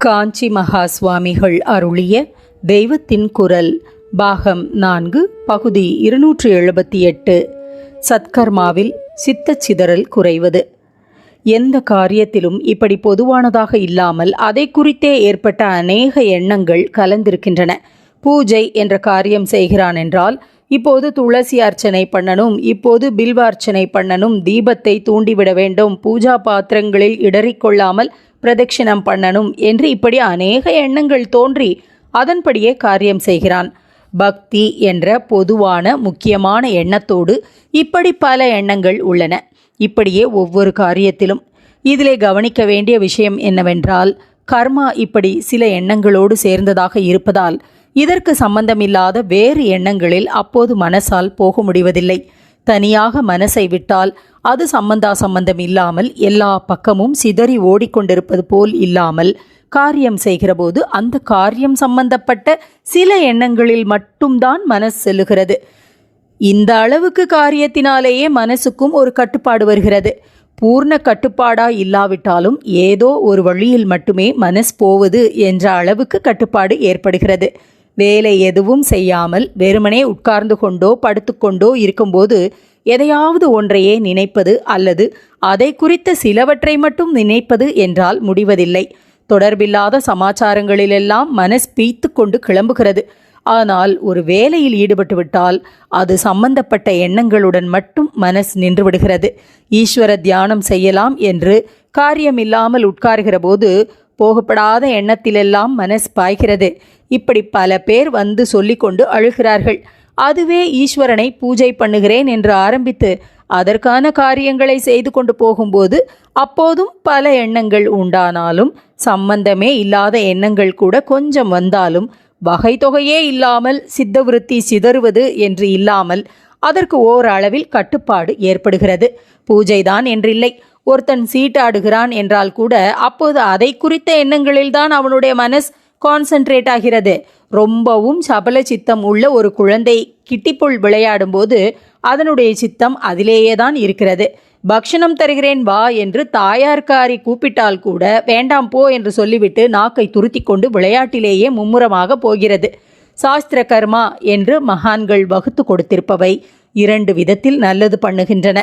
காஞ்சி மகா சுவாமிகள் அருளிய தெய்வத்தின் குரல் பாகம் நான்கு பகுதி இருநூற்று எழுபத்தி எட்டு. சத்கர்மாவில் சித்தச் சிதறல் குறைவது. எந்த காரியத்திலும் இப்படி பொதுவானதாக இல்லாமல் அதை குறித்தே ஏற்பட்ட அநேக எண்ணங்கள் கலந்திருக்கின்றன. பூஜை என்ற காரியம் செய்கிறான் என்றால் இப்போது துளசி அர்ச்சனை பண்ணணும் இப்போது பில்வார்ச்சனை பண்ணணும் தீபத்தை தூண்டிவிட வேண்டும் பூஜா பாத்திரங்களில் இடறிக்கொள்ளாமல் பிரதட்சிணம் பண்ணணும் என்று இப்படி அநேக எண்ணங்கள் தோன்றி அதன்படியே காரியம் செய்கிறான். பக்தி என்ற பொதுவான முக்கியமான எண்ணத்தோடு இப்படி பல எண்ணங்கள் உள்ளன. இப்படியே ஒவ்வொரு காரியத்திலும் இதிலே கவனிக்க வேண்டிய விஷயம் என்னவென்றால் கர்மா இப்படி சில எண்ணங்களோடு சேர்ந்ததாக இருப்பதால் இதற்கு சம்பந்தமில்லாத வேறு எண்ணங்களில் அப்போது மனசால் போக முடிவதில்லை. தனியாக மனசை விட்டால் அது சம்பந்தா சம்பந்தம் இல்லாமல் எல்லா பக்கமும் சிதறி ஓடிக்கொண்டிருப்பது போல் இல்லாமல் காரியம் செய்கிறபோது அந்த காரியம் சம்பந்தப்பட்ட சில எண்ணங்களில் மட்டும்தான் மனசு செல்லுகிறது. இந்த அளவுக்கு காரியத்தினாலேயே மனசுக்கும் ஒரு கட்டுப்பாடு வருகிறது. பூர்ண கட்டுப்பாடா இல்லாவிட்டாலும் ஏதோ ஒரு வழியில் மட்டுமே மனஸ் போவது என்ற அளவுக்கு கட்டுப்பாடு ஏற்படுகிறது. வேலை எதுவும் செய்யாமல் வெறுமனே உட்கார்ந்து கொண்டோ படுத்துக்கொண்டோ இருக்கும்போது எதையாவது ஒன்றையே நினைப்பது அல்லது அதை குறித்த சிலவற்றை மட்டும் நினைப்பது என்றால் முடிவதில்லை. தொடர்பில்லாத சமாச்சாரங்களிலெல்லாம் மனஸ் பீய்த்து கொண்டு கிளம்புகிறது. ஆனால் ஒரு வேலையில் ஈடுபட்டு விட்டால் அது சம்பந்தப்பட்ட எண்ணங்களுடன் மட்டும் மனஸ் நின்றுவிடுகிறது. ஈஸ்வர தியானம் செய்யலாம் என்று காரியமில்லாமல் உட்கார்கிற போது போகப்படாத எண்ணத்திலெல்லாம் மனஸ் பாய்கிறது. இப்படி பல பேர் வந்து சொல்லிக்கொண்டு அழுகிறார்கள். அதுவே ஈஸ்வரனை பூஜை பண்ணுகிறேன் என்று ஆரம்பித்து அதற்கான காரியங்களை செய்து கொண்டு போகும்போது அப்போதும் பல எண்ணங்கள் உண்டானாலும் சம்பந்தமே இல்லாத எண்ணங்கள் கூட கொஞ்சம் வந்தாலும் வகை தொகையே இல்லாமல் சித்தவிருத்தி சிதறுவது என்று இல்லாமல் அதற்கு ஓரளவில் கட்டுப்பாடு ஏற்படுகிறது. பூஜைதான் என்றில்லை. ஒருத்தன் சீட்டாடுகிறான் என்றால் கூட அப்போது அதை குறித்த எண்ணங்களில்தான் அவனுடைய மனஸ் கான்சென்ட்ரேட் ஆகிறது. ரொம்பவும் சபல சித்தம் உள்ள ஒரு குழந்தை கிட்டிப்புள் விளையாடும்போது அதனுடைய சித்தம் அதிலேயே தான் இருக்கிறது. பக்ஷணம் தருகிறேன் வா என்று தாயார்காரி கூப்பிட்டால் கூட வேண்டாம் போ என்று சொல்லிவிட்டு நாக்கை துருத்தி கொண்டு விளையாட்டிலேயே மும்முரமாக போகிறது. சாஸ்திர கர்மா என்று மகான்கள் வகுத்து கொடுத்திருப்பவை இரண்டு விதத்தில் நல்லது பண்ணுகின்றன.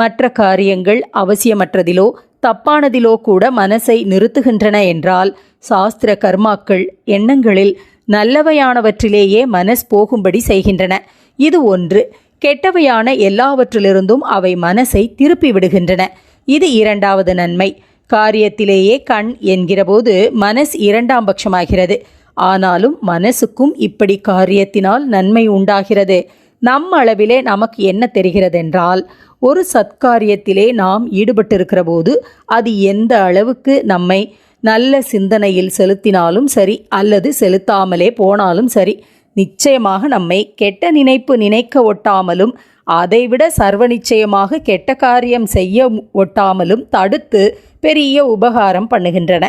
மற்ற காரியங்கள் அவசியமற்றதிலோ தப்பானதிலோ கூட மனசை நிறுத்துகின்றன என்றால் சாஸ்திர கர்மாக்கள் எண்ணங்களில் நல்லவையானவற்றிலேயே மனஸ் போகும்படி செய்கின்றன. இது ஒன்று. கெட்டவையான எல்லாவற்றிலிருந்தும் அவை மனசை திருப்பி விடுகின்றன இது இரண்டாவது நன்மை. காரியத்திலேயே கண் என்கிறபோது மனஸ் இரண்டாம் பட்சமாகிறது. ஆனாலும் மனசுக்கும் இப்படி காரியத்தினால் நன்மை உண்டாகிறது. நம் அளவிலே நமக்கு என்ன தெரிகிறதென்றால் ஒரு சத்காரியத்திலே நாம் ஈடுபட்டிருக்கிற போது அது எந்த அளவுக்கு நம்மை நல்ல சிந்தனையில் செலுத்தினாலும் சரி அல்லது செலுத்தாமலே போனாலும் சரி நிச்சயமாக நம்மை கெட்ட நினைப்பு நினைக்க ஒட்டாமலும் அதைவிட சர்வ நிச்சயமாக கெட்ட காரியம் செய்ய ஒட்டாமலும் தடுத்து பெரிய உபகாரம் பண்ணுகின்றன.